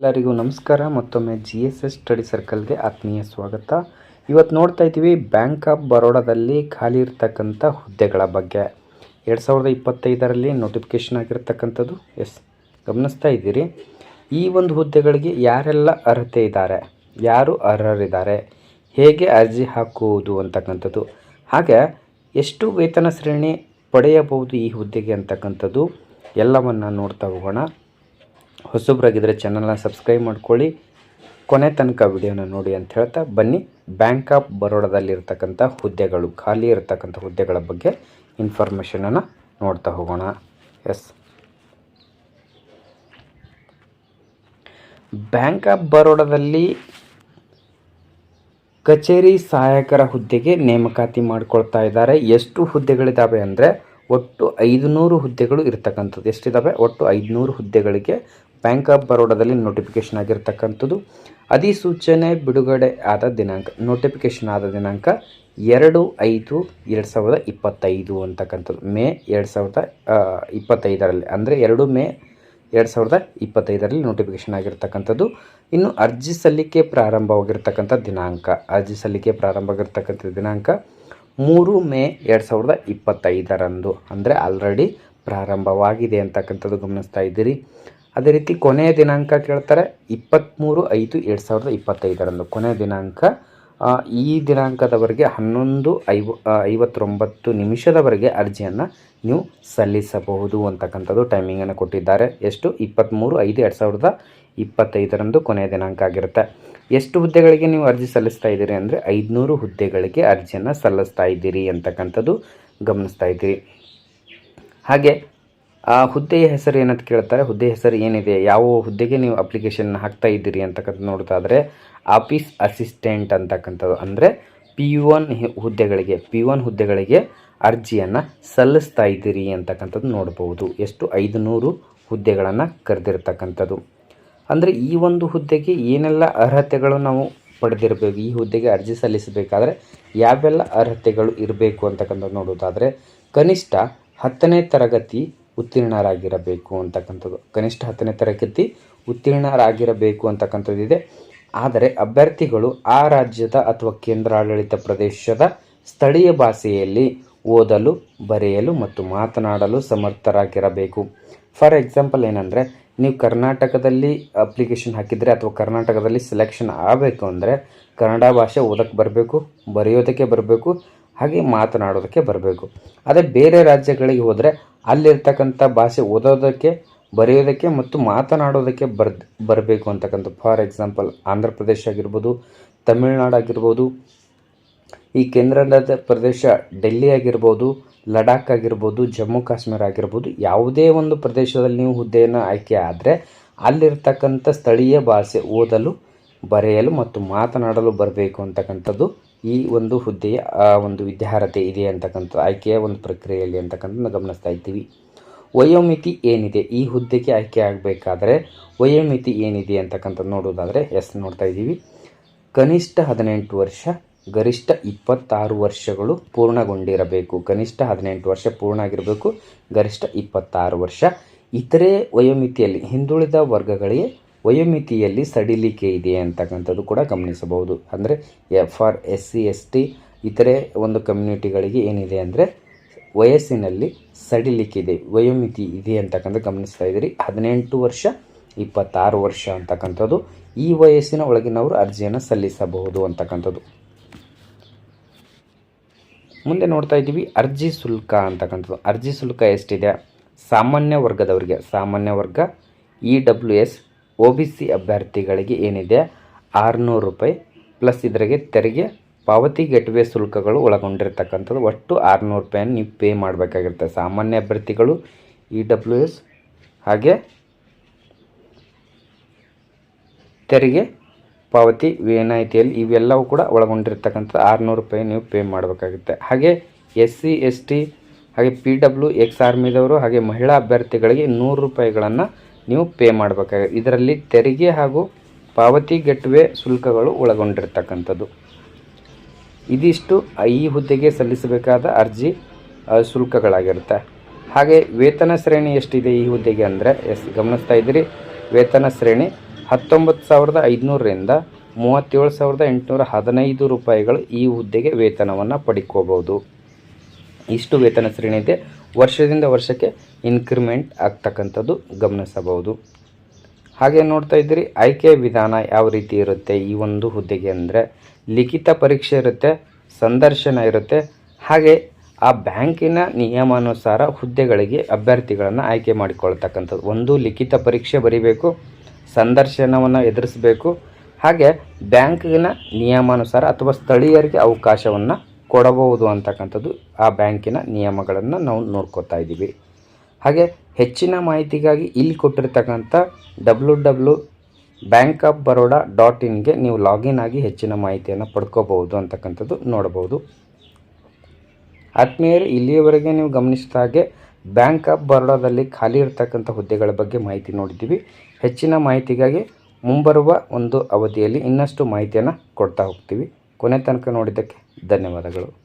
ಎಲ್ಲರಿಗೂ ನಮಸ್ಕಾರ. ಮತ್ತೊಮ್ಮೆ ಜಿ ಎಸ್ ಎಸ್ ಸ್ಟಡಿ ಸರ್ಕಲ್ಗೆ ಆತ್ಮೀಯ ಸ್ವಾಗತ. ಇವತ್ತು ನೋಡ್ತಾ ಇದ್ದೀವಿ ಬ್ಯಾಂಕ್ ಆಫ್ ಬರೋಡಾದಲ್ಲಿ ಖಾಲಿ ಇರತಕ್ಕಂಥ ಹುದ್ದೆಗಳ ಬಗ್ಗೆ. ಎರಡು ಸಾವಿರದ ಇಪ್ಪತ್ತೈದರಲ್ಲಿ ನೋಟಿಫಿಕೇಷನ್ ಆಗಿರ್ತಕ್ಕಂಥದ್ದು. ಎಸ್ ಗಮನಿಸ್ತಾ ಇದ್ದೀರಿ. ಈ ಒಂದು ಹುದ್ದೆಗಳಿಗೆ ಯಾರೆಲ್ಲ ಅರ್ಹತೆ ಇದ್ದಾರೆ? ಯಾರು ಅರ್ಹರಿದ್ದಾರೆ? ಹೇಗೆ ಅರ್ಜಿ ಹಾಕುವುದು ಅಂತಕ್ಕಂಥದ್ದು. ಹಾಗೆ ಎಷ್ಟು ವೇತನ ಶ್ರೇಣಿ ಪಡೆಯಬಹುದು ಈ ಹುದ್ದೆಗೆ ಅಂತಕ್ಕಂಥದ್ದು ಎಲ್ಲವನ್ನು ನೋಡ್ತಾ ಹೋಗೋಣ. ಹೊಸಬ್ರಾಗಿದ್ದರೆ ಚಾನಲ್ನ ಸಬ್ಸ್ಕ್ರೈಬ್ ಮಾಡ್ಕೊಳ್ಳಿ. ಕೊನೆ ತನಕ ವಿಡಿಯೋನ ನೋಡಿ ಅಂತ ಹೇಳ್ತಾ ಬನ್ನಿ. ಬ್ಯಾಂಕ್ ಆಫ್ ಬರೋಡಾದಲ್ಲಿರ್ತಕ್ಕಂಥ ಹುದ್ದೆಗಳು, ಖಾಲಿ ಇರತಕ್ಕಂಥ ಹುದ್ದೆಗಳ ಬಗ್ಗೆ ಇನ್ಫಾರ್ಮೇಷನನ್ನು ನೋಡ್ತಾ ಹೋಗೋಣ. ಎಸ್ ಬ್ಯಾಂಕ್ ಆಫ್ ಬರೋಡಾದಲ್ಲಿ ಕಚೇರಿ ಸಹಾಯಕರ ಹುದ್ದೆಗೆ ನೇಮಕಾತಿ ಮಾಡ್ಕೊಳ್ತಾ ಇದ್ದಾರೆ. ಎಷ್ಟು ಹುದ್ದೆಗಳಿದ್ದಾವೆ ಅಂದರೆ ಒಟ್ಟು ಐದುನೂರು ಹುದ್ದೆಗಳು ಇರತಕ್ಕಂಥದ್ದು. ಎಷ್ಟಿದ್ದಾವೆ ಒಟ್ಟು ಐದುನೂರು ಹುದ್ದೆಗಳಿಗೆ ಬ್ಯಾಂಕ್ ಆಫ್ ಬರೋಡಾದಲ್ಲಿ ನೋಟಿಫಿಕೇಷನ್ ಆಗಿರ್ತಕ್ಕಂಥದ್ದು. ಅಧಿಸೂಚನೆ ಬಿಡುಗಡೆ ಆದ ದಿನಾಂಕ ನೋಟಿಫಿಕೇಷನ್ ಆದ ದಿನಾಂಕ ಎರಡು ಐದು ಎರಡು ಸಾವಿರದ ಇಪ್ಪತ್ತೈದು ಅಂತಕ್ಕಂಥದ್ದು. ಮೇ ಎರಡು ಸಾವಿರದ ಇಪ್ಪತ್ತೈದರಲ್ಲಿ, ಅಂದರೆ ಎರಡು ಮೇ ಎರಡು ಸಾವಿರದ ಇಪ್ಪತ್ತೈದರಲ್ಲಿ ನೋಟಿಫಿಕೇಷನ್ ಆಗಿರ್ತಕ್ಕಂಥದ್ದು. ಇನ್ನು ಅರ್ಜಿ ಸಲ್ಲಿಕೆ ಪ್ರಾರಂಭವಾಗಿರ್ತಕ್ಕಂಥ ದಿನಾಂಕ, ಅರ್ಜಿ ಸಲ್ಲಿಕೆ ಪ್ರಾರಂಭ ಆಗಿರ್ತಕ್ಕಂಥ ದಿನಾಂಕ ಮೂರು ಮೇ ಎರಡು ಸಾವಿರದ ಇಪ್ಪತ್ತೈದರಂದು. ಅಂದರೆ ಆಲ್ರೆಡಿ ಪ್ರಾರಂಭವಾಗಿದೆ ಅಂತಕ್ಕಂಥದ್ದು ಗಮನಿಸ್ತಾ ಇದ್ದೀರಿ. ಅದೇ ರೀತಿ ಕೊನೆಯ ದಿನಾಂಕ ಕೇಳ್ತಾರೆ ಇಪ್ಪತ್ತ್ಮೂರು ಐದು ಎರಡು ಸಾವಿರದ ಇಪ್ಪತ್ತೈದರಂದು. ಕೊನೆಯ ದಿನಾಂಕ ಈ ದಿನಾಂಕದವರೆಗೆ ಹನ್ನೊಂದು ಐವ ಐವತ್ತೊಂಬತ್ತು ನಿಮಿಷದವರೆಗೆ ಅರ್ಜಿಯನ್ನು ನೀವು ಸಲ್ಲಿಸಬಹುದು ಅಂತಕ್ಕಂಥದ್ದು ಟೈಮಿಂಗನ್ನು ಕೊಟ್ಟಿದ್ದಾರೆ. ಎಷ್ಟು? ಇಪ್ಪತ್ತ್ಮೂರು ಐದು ಎರಡು ಸಾವಿರದ ಇಪ್ಪತ್ತೈದರಂದು ಕೊನೆಯ ದಿನಾಂಕ ಆಗಿರುತ್ತೆ. ಎಷ್ಟು ಹುದ್ದೆಗಳಿಗೆ ನೀವು ಅರ್ಜಿ ಸಲ್ಲಿಸ್ತಾ ಇದ್ದೀರಿ ಅಂದರೆ ಐದುನೂರು ಹುದ್ದೆಗಳಿಗೆ ಅರ್ಜಿಯನ್ನು ಸಲ್ಲಿಸ್ತಾ ಇದ್ದೀರಿ ಅಂತಕ್ಕಂಥದ್ದು ಗಮನಿಸ್ತಾ ಇದ್ದೀರಿ. ಹಾಗೆ, ಆ ಹುದ್ದೆಯ ಹೆಸರು ಏನಂತ ಕೇಳ್ತಾರೆ? ಹುದ್ದೆ ಹೆಸರು ಏನಿದೆ? ಯಾವ ಹುದ್ದೆಗೆ ನೀವು ಅಪ್ಲಿಕೇಶನ್ ಹಾಕ್ತಾ ಇದ್ದೀರಿ ಅಂತಕ್ಕಂಥ ನೋಡ್ತಾದ್ರೆ ಆಫೀಸ್ ಅಸಿಸ್ಟೆಂಟ್ ಅಂತಕ್ಕಂಥದ್ದು. ಅಂದರೆ ಪಿ ಒನ್ ಹುದ್ದೆಗಳಿಗೆ, ಪಿ ಒನ್ ಹುದ್ದೆಗಳಿಗೆ ಅರ್ಜಿಯನ್ನು ಸಲ್ಲಿಸ್ತಾ ಇದ್ದೀರಿ ಅಂತಕ್ಕಂಥದ್ದು ನೋಡ್ಬೋದು. ಎಷ್ಟು? ಐದುನೂರು ಹುದ್ದೆಗಳನ್ನು ಕರೆದಿರ್ತಕ್ಕಂಥದ್ದು. ಅಂದರೆ ಈ ಒಂದು ಹುದ್ದೆಗೆ ಏನೆಲ್ಲ ಅರ್ಹತೆಗಳು ನಾವು ಪಡೆದಿರಬೇಕು? ಈ ಹುದ್ದೆಗೆ ಅರ್ಜಿ ಸಲ್ಲಿಸಬೇಕಾದ್ರೆ ಯಾವೆಲ್ಲ ಅರ್ಹತೆಗಳು ಇರಬೇಕು ಅಂತಕ್ಕಂಥದ್ದು ನೋಡೋದಾದರೆ ಕನಿಷ್ಠ ಹತ್ತನೇ ತರಗತಿ ಉತ್ತೀರ್ಣರಾಗಿರಬೇಕು ಅಂತಕ್ಕಂಥದ್ದು. ಕನಿಷ್ಠ ಹತ್ತನೇ ತರಗತಿ ಉತ್ತೀರ್ಣರಾಗಿರಬೇಕು ಅಂತಕ್ಕಂಥದ್ದಿದೆ ಆದರೆ ಅಭ್ಯರ್ಥಿಗಳು ಆ ರಾಜ್ಯದ ಅಥವಾ ಕೇಂದ್ರಾಡಳಿತ ಪ್ರದೇಶದ ಸ್ಥಳೀಯ ಭಾಷೆಯಲ್ಲಿ ಓದಲು, ಬರೆಯಲು ಮತ್ತು ಮಾತನಾಡಲು ಸಮರ್ಥರಾಗಿರಬೇಕು. ಫಾರ್ ಎಕ್ಸಾಂಪಲ್ ಏನಂದರೆ, ನೀವು ಕರ್ನಾಟಕದಲ್ಲಿ ಅಪ್ಲಿಕೇಶನ್ ಹಾಕಿದರೆ ಅಥವಾ ಕರ್ನಾಟಕದಲ್ಲಿ ಸೆಲೆಕ್ಷನ್ ಆಗಬೇಕು ಅಂದರೆ ಕನ್ನಡ ಭಾಷೆ ಓದಕ್ಕೆ ಬರಬೇಕು, ಬರೆಯೋದಕ್ಕೆ ಬರಬೇಕು, ಹಾಗೆ ಮಾತನಾಡೋದಕ್ಕೆ ಬರಬೇಕು. ಅದೇ ಬೇರೆ ರಾಜ್ಯಗಳಿಗೆ ಹೋದರೆ ಅಲ್ಲಿರ್ತಕ್ಕಂಥ ಭಾಷೆ ಓದೋದಕ್ಕೆ, ಬರೆಯೋದಕ್ಕೆ ಮತ್ತು ಮಾತನಾಡೋದಕ್ಕೆ ಬರ್ ಬರಬೇಕು ಅಂತಕ್ಕಂಥ ಫಾರ್ ಎಕ್ಸಾಂಪಲ್ ಆಂಧ್ರ ಪ್ರದೇಶ ಆಗಿರ್ಬೋದು, ತಮಿಳ್ನಾಡು ಆಗಿರ್ಬೋದು ಈ ಕೇಂದ್ರಾಡಳಿತ ಪ್ರದೇಶ ಡೆಲ್ಲಿ ಆಗಿರ್ಬೋದು, ಲಡಾಖ್ ಆಗಿರ್ಬೋದು, ಜಮ್ಮು ಕಾಶ್ಮೀರ ಆಗಿರ್ಬೋದು, ಯಾವುದೇ ಒಂದು ಪ್ರದೇಶದಲ್ಲಿ ನೀವು ಹುದ್ದೆಯನ್ನು ಆಯ್ಕೆ ಆದರೆ ಅಲ್ಲಿರ್ತಕ್ಕಂಥ ಸ್ಥಳೀಯ ಭಾಷೆ ಓದಲು, ಬರೆಯಲು ಮತ್ತು ಮಾತನಾಡಲು ಬರಬೇಕು ಅಂತಕ್ಕಂಥದ್ದು ಈ ಒಂದು ಹುದ್ದೆಯ ಒಂದು ವಿದ್ಯಾರ್ಹತೆ ಇದೆ ಅಂತಕ್ಕಂಥ, ಆಯ್ಕೆಯ ಒಂದು ಪ್ರಕ್ರಿಯೆಯಲ್ಲಿ ಅಂತಕ್ಕಂಥದ್ದು ಗಮನಿಸ್ತಾ ಇದ್ದೀವಿ. ವಯೋಮಿತಿ ಏನಿದೆ? ಈ ಹುದ್ದೆಗೆ ಆಯ್ಕೆ ಆಗಬೇಕಾದ್ರೆ ವಯೋಮಿತಿ ಏನಿದೆ ಅಂತಕ್ಕಂಥದ್ದು ನೋಡೋದಾದರೆ, ಎಸ್ ನೋಡ್ತಾ ಇದ್ದೀವಿ. ಕನಿಷ್ಠ ಹದಿನೆಂಟು ವರ್ಷ ಗರಿಷ್ಠ ಇಪ್ಪತ್ತಾರು ವರ್ಷಗಳು ಪೂರ್ಣಗೊಂಡಿರಬೇಕು. ಕನಿಷ್ಠ ಹದಿನೆಂಟು ವರ್ಷ ಪೂರ್ಣ ಆಗಿರಬೇಕು ಗರಿಷ್ಠ ಇಪ್ಪತ್ತಾರು ವರ್ಷ. ಇತರೆ ವಯೋಮಿತಿಯಲ್ಲಿ, ಹಿಂದುಳಿದ ವರ್ಗಗಳಿಗೆ ವಯೋಮಿತಿಯಲ್ಲಿ ಸಡಿಲಿಕೆ ಇದೆ ಅಂತಕ್ಕಂಥದ್ದು ಕೂಡ ಗಮನಿಸಬಹುದು. ಅಂದರೆ F R S C S T ಇತರೆ ಒಂದು ಕಮ್ಯುನಿಟಿಗಳಿಗೆ ಏನಿದೆ ಅಂದರೆ ವಯಸ್ಸಿನಲ್ಲಿ ಸಡಿಲಿಕೆ ಇದೆ, ವಯೋಮಿತಿ ಇದೆ ಅಂತಕ್ಕಂಥ ಗಮನಿಸ್ತಾ ಇದ್ದೀರಿ. ಹದಿನೆಂಟು ವರ್ಷ, ಇಪ್ಪತ್ತಾರು ವರ್ಷ ಅಂತಕ್ಕಂಥದ್ದು. ಈ ವಯಸ್ಸಿನ ಒಳಗಿನವರು ಅರ್ಜಿಯನ್ನು ಸಲ್ಲಿಸಬಹುದು ಅಂತಕ್ಕಂಥದ್ದು. ಮುಂದೆ ನೋಡ್ತಾ ಇದ್ದೀವಿ ಅರ್ಜಿ ಶುಲ್ಕ ಅಂತಕ್ಕಂಥದ್ದು. ಅರ್ಜಿ ಶುಲ್ಕ ಎಷ್ಟಿದೆ? ಸಾಮಾನ್ಯ ವರ್ಗದವರಿಗೆ, ಸಾಮಾನ್ಯ ವರ್ಗ E W S O B C ಅಭ್ಯರ್ಥಿಗಳಿಗೆ ಏನಿದೆ? ಆರುನೂರು ರೂಪಾಯಿ ಪ್ಲಸ್ ಇದರಿಗೆ ತೆರಿಗೆ, ಪಾವತಿ ಗೆಟ್ವೆ ಶುಲ್ಕಗಳು ಒಳಗೊಂಡಿರ್ತಕ್ಕಂಥದ್ದು. ಒಟ್ಟು ಆರುನೂರು ರೂಪಾಯಿಯನ್ನು ನೀವು ಪೇ ಮಾಡಬೇಕಾಗಿರುತ್ತೆ. ಸಾಮಾನ್ಯ ಅಭ್ಯರ್ಥಿಗಳು ಇ ಡಬ್ಲ್ಯೂ ಎಸ್ ಹಾಗೆ ತೆರಿಗೆ ಪಾವತಿ, ವಿನಾಯಿತಿಯಲ್ಲಿ ಇವೆಲ್ಲವೂ ಕೂಡ ಒಳಗೊಂಡಿರ್ತಕ್ಕಂಥ ಆರುನೂರು ರೂಪಾಯಿ ನೀವು ಪೇ ಮಾಡಬೇಕಾಗುತ್ತೆ. ಹಾಗೆ ಎಸ್ ಸಿ, ಎಸ್ ಟಿ, ಹಾಗೆ ಪಿ ಡಬ್ಲ್ಯೂ, ಎಕ್ಸ್ ಆರ್ಮಿದವರು, ಹಾಗೆ ಮಹಿಳಾ ಅಭ್ಯರ್ಥಿಗಳಿಗೆ ನೂರು ರೂಪಾಯಿಗಳನ್ನು ನೀವು ಪೇ ಮಾಡಬೇಕಾಗುತ್ತೆ. ಇದರಲ್ಲಿ ತೆರಿಗೆ ಹಾಗೂ ಪಾವತಿ ಗೆಟ್ವೆ ಶುಲ್ಕಗಳು ಒಳಗೊಂಡಿರ್ತಕ್ಕಂಥದ್ದು. ಇದಿಷ್ಟು ಈ ಹುದ್ದೆಗೆ ಸಲ್ಲಿಸಬೇಕಾದ ಅರ್ಜಿ ಶುಲ್ಕಗಳಾಗಿರುತ್ತೆ. ಹಾಗೆ ವೇತನ ಶ್ರೇಣಿ ಎಷ್ಟಿದೆ ಈ ಹುದ್ದೆಗೆ ಅಂದರೆ ಎಸ್, ಗಮನಿಸ್ತಾ ಇದ್ದೀರಿ. ವೇತನ ಶ್ರೇಣಿ ಹತ್ತೊಂಬತ್ತು ಸಾವಿರದ ಐದುನೂರರಿಂದ ಮೂವತ್ತೇಳು ಸಾವಿರದ ಎಂಟುನೂರ ಹದಿನೈದು ರೂಪಾಯಿಗಳು ಈ ಹುದ್ದೆಗೆ ವೇತನವನ್ನು ಪಡ್ಕೋಬೋದು ಇಷ್ಟು ವೇತನ ಶ್ರೇಣಿ ಇದೆ ವರ್ಷದಿಂದ ವರ್ಷಕ್ಕೆ ಇನ್ಕ್ರಿಮೆಂಟ್ ಆಗ್ತಕ್ಕಂಥದ್ದು ಗಮನಿಸಬಹುದು. ಹಾಗೆ ನೋಡ್ತಾ ಇದ್ದೀರಿ, ಆಯ್ಕೆ ವಿಧಾನ ಯಾವ ರೀತಿ ಇರುತ್ತೆ? ಈ ಒಂದು ಹುದ್ದೆಗೆ ಅಂದರೆ ಲಿಖಿತ ಪರೀಕ್ಷೆ ಇರುತ್ತೆ, ಸಂದರ್ಶನ ಇರುತ್ತೆ. ಹಾಗೆ ಆ ಬ್ಯಾಂಕಿನ ನಿಯಮಾನುಸಾರ ಹುದ್ದೆಗಳಿಗೆ ಅಭ್ಯರ್ಥಿಗಳನ್ನು ಆಯ್ಕೆ ಮಾಡಿಕೊಳ್ತಕ್ಕಂಥದ್ದು. ಒಂದು ಲಿಖಿತ ಪರೀಕ್ಷೆ ಬರೀಬೇಕು ಸಂದರ್ಶನವನ್ನು ಎದುರಿಸಬೇಕು. ಹಾಗೆ ಬ್ಯಾಂಕಿನ ನಿಯಮಾನುಸಾರ ಅಥವಾ ಸ್ಥಳೀಯರಿಗೆ ಅವಕಾಶವನ್ನು ಕೊಡಬಹುದು ಅಂತಕ್ಕಂಥದ್ದು ಆ ಬ್ಯಾಂಕಿನ ನಿಯಮಗಳನ್ನು ನಾವು ನೋಡ್ಕೋತಾ ಇದ್ದೀವಿ. ಹಾಗೆ ಹೆಚ್ಚಿನ ಮಾಹಿತಿಗಾಗಿ ಇಲ್ಲಿ ಕೊಟ್ಟಿರ್ತಕ್ಕಂಥ W W bank of Baroda dot ಇನ್ಗೆ ನೀವು ಲಾಗಿನ್ ಆಗಿ ಹೆಚ್ಚಿನ ಮಾಹಿತಿಯನ್ನು ಪಡ್ಕೋಬಹುದು ಅಂತಕ್ಕಂಥದ್ದು ನೋಡಬಹುದು. ಆತ್ಮೀಯರು, ಇಲ್ಲಿಯವರೆಗೆ ನೀವು ಗಮನಿಸಿದ ಹಾಗೆ ಬ್ಯಾಂಕ್ ಆಫ್ ಬರೋಡಾದಲ್ಲಿ ಖಾಲಿ ಇರತಕ್ಕಂಥ ಹುದ್ದೆಗಳ ಬಗ್ಗೆ ಮಾಹಿತಿ ನೋಡಿದ್ದೀವಿ. ಹೆಚ್ಚಿನ ಮಾಹಿತಿಗಾಗಿ ಮುಂಬರುವ ಒಂದು ಅವಧಿಯಲ್ಲಿ ಇನ್ನಷ್ಟು ಮಾಹಿತಿಯನ್ನು ಕೊಡ್ತಾ ಹೋಗ್ತೀವಿ. ಕೊನೆ ತನಕ ನೋಡಿದ್ದಕ್ಕೆ ಧನ್ಯವಾದಗಳು.